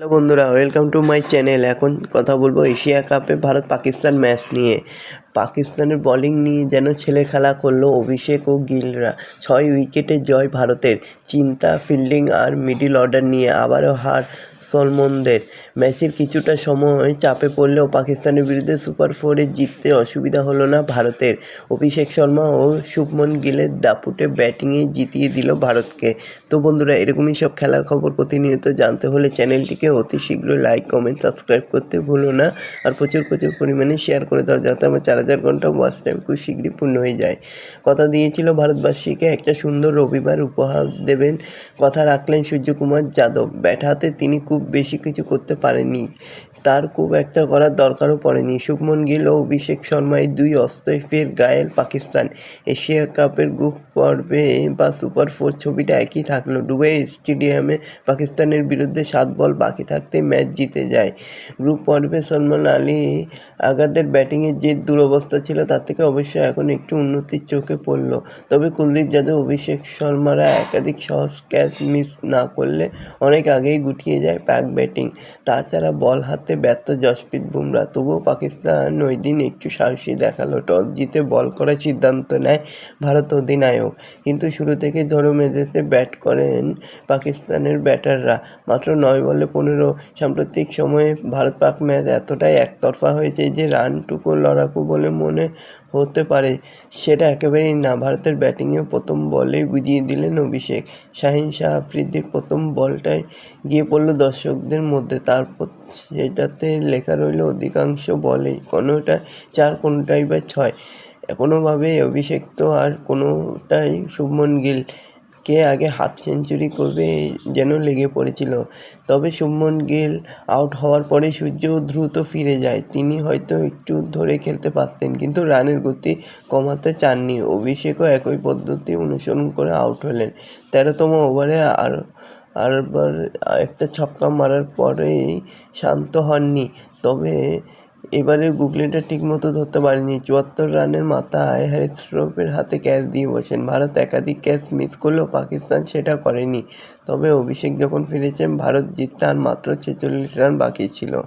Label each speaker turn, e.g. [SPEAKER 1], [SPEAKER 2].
[SPEAKER 1] Hello বন্ধুরা, welcome to my channel. এখন কথা বলব এশিয়া কাপে ভারত পাকিস্তান ম্যাচ নিয়ে। পাকিস্তানের বলিং নিয়ে যেন ছেলে খেলা করল অভিষেক ও গিলরা। ছয় উইকেটে জয় ভারতের। চিন্তা, ফিল্ডিং আর মিডিল অর্ডার নিয়ে আবারও হার সলমনদের ম্যাচের কিছুটা সময় চাপে পড়লেও পাকিস্তানের বিরুদ্ধে সুপার ফোরে জিততে অসুবিধা হলো না ভারতের। অভিষেক শর্মা ও শুভমন গিলের দাপুটে ব্যাটিংয়ে জিতিয়ে দিল ভারতকে। তো বন্ধুরা, এরকমই সব খেলার খবর প্রতিনিয়ত জানতে হলে চ্যানেলটিকে অতি শীঘ্রই লাইক, কমেন্ট, সাবস্ক্রাইব করতে ভুলো না। আর প্রচুর প্রচুর পরিমাণে শেয়ার করে দাও যাতে আমার চার হাজার ঘণ্টা ওয়াচ টাইম খুব শীঘ্রই পূর্ণ হয়ে যায়। কথা দিয়েছিল ভারতবাসীকে, একটা সুন্দর রবিবার উপহার দেবেন। কথা রাখলেন সূর্যকুমার যাদব। ব্যাট হাতে তিনি খুব বেশি কিছু করতে পারেননি তার খুব একটা করার দরকারও পড়েনি। শুভমন গিল ও অভিষেক শর্মা এই দুই অস্ত্রই ফের গায়েল পাকিস্তান। এশিয়া কাপের গ্রুপ পর্বে বা সুপার ফোর ছবিটা একই থাকল। দুবাই স্টেডিয়ামে পাকিস্তানের বিরুদ্ধে সাত বল বাকি থাকতে ম্যাচ জিতে যায়। গ্রুপ পর্বে সলমান আলী আগাদের ব্যাটিংয়ের যে দুরবস্থা ছিল তার থেকে অবশ্যই এখন একটু উন্নতির চোখে পড়ল। তবে কুলদীপ যাদব, অভিষেক শর্মারা একাধিক সহজ ক্যাচ মিস না করলে অনেক আগেই গুটিয়ে যায় প্যাক ব্যাটিং। তাছাড়া বল হাতে ব্যর্থ জসপ্রীত বুমরা। তবুও পাকিস্তান ওই দিন একটু সাহসী দেখাল। টস জিতে বল করার সিদ্ধান্ত নেয় ভারত অধিনায়ক। কিন্তু শুরু থেকে ধরো মেঝেতে ব্যাট করেন পাকিস্তানের ব্যাটাররা। মাত্র নয় বলে পনেরো। সাম্প্রতিক সময়ে ভারত পাক ম্যাচ এতটাই একতরফা হয়েছে যে রানটুকু লড়াকু বলে মনে হতে পারে। সেটা একেবারেই না। ভারতের ব্যাটিংয়ে প্রথম বলেই বুঝিয়ে দিলেন অভিষেক। শাহিন শাহ আফ্রিদির প্রথম বলটাই গিয়ে পড়ল দর্শকদের মধ্যে। তারপর সেটাতে লেখা রইল, অধিকাংশ বলে কোনোটা চার, কোনোটাই বা ছয়। অভিষেক তো আর কোনোটাই শুভমন গিল কে আগে হাফ সেঞ্চুরি করবে যেন লেগে পড়েছিল। তবে শুভমন গিল আউট হওয়ার পরে সূর্য দ্রুত ফিরে যায়। তিনি হয়তো একটু ধরে খেলতে পারতেন, কিন্তু রানের গতি কমাতে চাননি। অভিষেকও একই পদ্ধতি অনুসরণ করে আউট হলেন। তেরোতম ওভারে আর আরবার একটা ছক্কা মারার পরেই শান্ত হননি। তবে এবারে গুগলিটা ঠিকমতো ধরতে পারেনি। চুয়াত্তর রানের মাথায় হ্যারিস শ্রফের হাতে ক্যাচ দিয়ে বসেন। ভারত একাধিক ক্যাচ মিস করলেও পাকিস্তান সেটা করেনি। তবে অভিষেক যখন ফিরেছেন, ভারত জিততে আর মাত্র ছেচল্লিশ রান বাকি ছিল।